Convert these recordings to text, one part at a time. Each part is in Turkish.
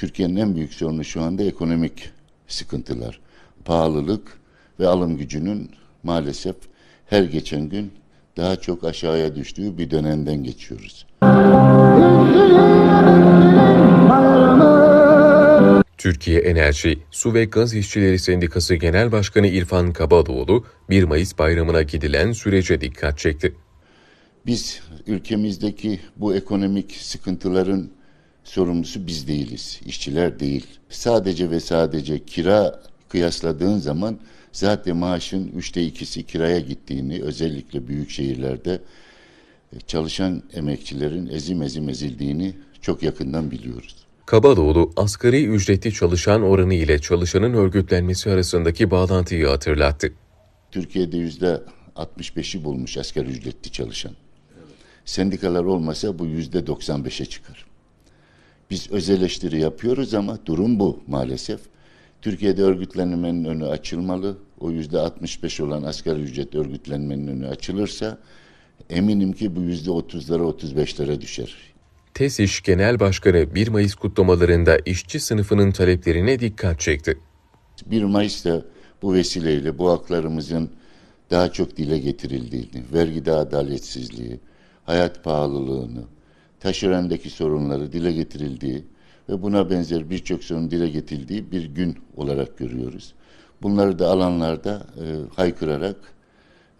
Türkiye'nin en büyük sorunu şu anda ekonomik sıkıntılar. Pahalılık ve alım gücünün maalesef her geçen gün daha çok aşağıya düştüğü bir dönemden geçiyoruz. Türkiye Enerji, Su ve Gaz İşçileri Sendikası Genel Başkanı İrfan Kabadoğlu, 1 Mayıs bayramına gidilen sürece dikkat çekti. Biz ülkemizdeki bu ekonomik sıkıntıların sorumlusu biz değiliz, işçiler değil. Sadece ve sadece kira kıyasladığın zaman zaten maaşın üçte ikisi kiraya gittiğini özellikle büyük şehirlerde e, çalışan emekçilerin ezim ezim ezildiğini çok yakından biliyoruz. Kabadoğlu, asgari ücretli çalışan oranı ile çalışanın örgütlenmesi arasındaki bağlantıyı hatırlattı. Türkiye'de yüzde 65'i bulmuş asgari ücretli çalışan. Sendikalar olmasa bu yüzde 95'e çıkar. Biz öz eleştiri yapıyoruz ama durum bu maalesef. Türkiye'de örgütlenmenin önü açılmalı. O yüzde 65 olan asgari ücret örgütlenmenin önü açılırsa eminim ki bu yüzde 30'lara 35'lere düşer. TESİŞ Genel Başkanı 1 Mayıs kutlamalarında işçi sınıfının taleplerine dikkat çekti. 1 Mayıs'ta bu vesileyle bu haklarımızın daha çok dile getirildiğini, vergide adaletsizliği, hayat pahalılığını, taşerendeki sorunları dile getirildiği ve buna benzer birçok sorun dile getirildiği bir gün olarak görüyoruz. Bunları da alanlarda e, haykırarak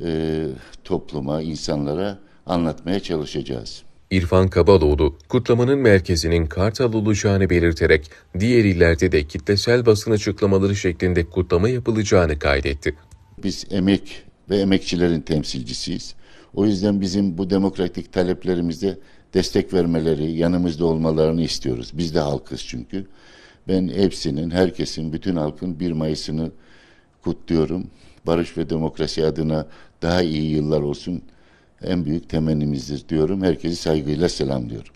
e, topluma, insanlara anlatmaya çalışacağız. İrfan Kabadoğlu, kutlamanın merkezinin Kartal olacağını belirterek diğer illerde de kitlesel basın açıklamaları şeklinde kutlama yapılacağını kaydetti. Biz emek ve emekçilerin temsilcisiyiz. O yüzden bizim bu demokratik taleplerimize destek vermeleri, yanımızda olmalarını istiyoruz. Biz de halkız çünkü. Ben hepsinin, herkesin, bütün halkın 1 Mayıs'ını kutluyorum. Barış ve demokrasi adına daha iyi yıllar olsun en büyük temennimizdir diyorum. Herkesi saygıyla selamlıyorum.